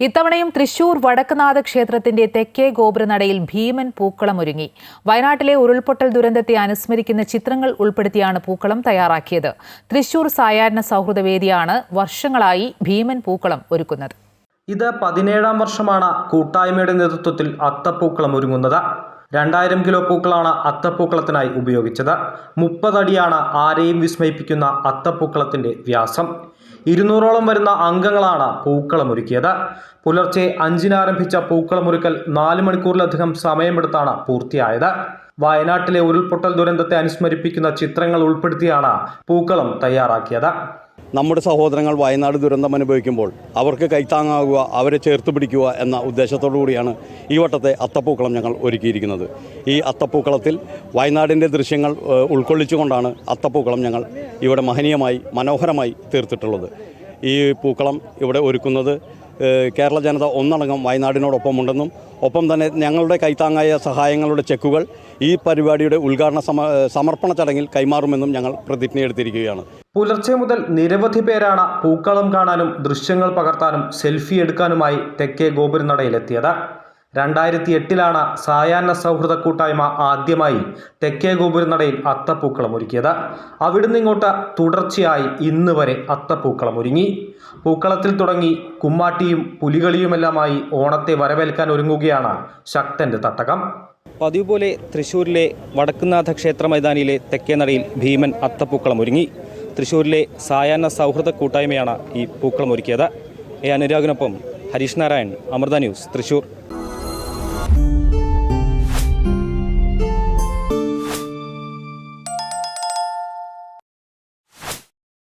ഇത്തവണയും തൃശൂർ വടക്കുനാഥ ക്ഷേത്രത്തിന്റെ തെക്കേ ഗോപുരനടയിൽ ഭീമൻ പൂക്കളം ഒരുങ്ങി. വയനാട്ടിലെ ഉരുൾപൊട്ടൽ ദുരന്തത്തെ അനുസ്മരിക്കുന്ന ചിത്രങ്ങൾ ഉൾപ്പെടുത്തിയാണ് പൂക്കളം തയ്യാറാക്കിയത്. തൃശൂർ സായാഹ്ന സൗഹൃദ വേദിയാണ് വർഷങ്ങളായി ഭീമൻ പൂക്കളം ഒരുക്കുന്നത്. ഇത് പതിനേഴാം വർഷമാണ് കൂട്ടായ്മയുടെ നേതൃത്വത്തിൽ അത്തപ്പൂക്കളം ഒരുങ്ങുന്നത്. രണ്ടായിരം കിലോ പൂക്കളാണ് അത്തപ്പൂക്കളത്തിനായി ഉപയോഗിച്ചത്. മുപ്പതടിയാണ് ആരെയും വിസ്മയിപ്പിക്കുന്ന അത്തപ്പൂക്കളത്തിന്റെ വ്യാസം. ഇരുന്നൂറോളം വരുന്ന അംഗങ്ങളാണ് പൂക്കളം ഒരുക്കിയത് പുലർച്ചെ അഞ്ചിന് ആരംഭിച്ച പൂക്കളമൊരുക്കൽ നാല് മണിക്കൂറിലധികം സമയമെടുത്താണ് പൂർത്തിയായത്. വയനാട്ടിലെ ഉരുൾപൊട്ടൽ ദുരന്തത്തെ അനുസ്മരിപ്പിക്കുന്ന ചിത്രങ്ങൾ ഉൾപ്പെടുത്തിയാണ് പൂക്കളം തയ്യാറാക്കിയത്. നമ്മുടെ സഹോദരങ്ങൾ വയനാട് ദുരന്തം അനുഭവിക്കുമ്പോൾ അവർക്ക് കൈത്താങ്ങാകുക അവരെ ചേർത്ത് പിടിക്കുക എന്ന ഉദ്ദേശത്തോടു കൂടിയാണ് ഈ വട്ടത്തെ അത്തപ്പൂക്കളം ഞങ്ങൾ ഒരുക്കിയിരിക്കുന്നത്. ഈ അത്തപ്പൂക്കളത്തിൽ വയനാടിന്റെ ദൃശ്യങ്ങൾ ഉൾക്കൊള്ളിച്ചുകൊണ്ടാണ് അത്തപ്പൂക്കളം ഞങ്ങൾ ഇവിടെ മഹനീയമായി മനോഹരമായി തീർത്തിട്ടുള്ളത്. ഈ പൂക്കളം ഇവിടെ ഒരുക്കുന്നത് കേരള ജനത ഒന്നടങ്കം വയനാടിനോടൊപ്പമുണ്ടെന്നും ഒപ്പം തന്നെ ഞങ്ങളുടെ കൈത്താങ്ങായ സഹായങ്ങളുടെ ചെക്കുകൾ ഈ പരിപാടിയുടെ ഉദ്ഘാടന സമർപ്പണ ചടങ്ങിൽ കൈമാറുമെന്നും ഞങ്ങൾ പ്രതിജ്ഞയെടുത്തിരിക്കുകയാണ്. പുലർച്ചെ മുതൽ നിരവധി പേരാണ് പൂക്കളം കാണാനും ദൃശ്യങ്ങൾ പകർത്താനും സെൽഫി എടുക്കാനുമായി തെക്കേ ഗോപുരനടയിലെത്തിയത്. രണ്ടായിരത്തി എട്ടിലാണ് സായാഹ്ന സൗഹൃദ കൂട്ടായ്മ ആദ്യമായി തെക്കേ ഗോപുരനടയിൽ അത്തപ്പൂക്കളം ഒരുക്കിയത്. അവിടുന്ന് ഇങ്ങോട്ട് തുടർച്ചയായി ഇന്ന് വരെ അത്തപ്പൂക്കളം ഒരുങ്ങി. പൂക്കളത്തിൽ തുടങ്ങി കുമ്മാട്ടിയും പുലികളിയുമെല്ലാമായി ഓണത്തെ വരവേൽക്കാൻ ഒരുങ്ങുകയാണ് ശക്തന്റെ തട്ടകം. പതിവ് പോലെ തൃശ്ശൂരിലെ വടക്കുന്നാഥ ക്ഷേത്ര മൈതാനിയിലെ തെക്കേനടയിൽ ഭീമൻ അത്തപ്പൂക്കളം ഒരുങ്ങി. തൃശ്ശൂരിലെ സായാഹ്ന സൗഹൃദ കൂട്ടായ്മയാണ് ഈ പൂക്കളം ഒരുക്കിയത്. എ അനുരാഗിനൊപ്പം ഹരീഷ് നാരായൺ അമൃത ന്യൂസ് തൃശ്ശൂർ.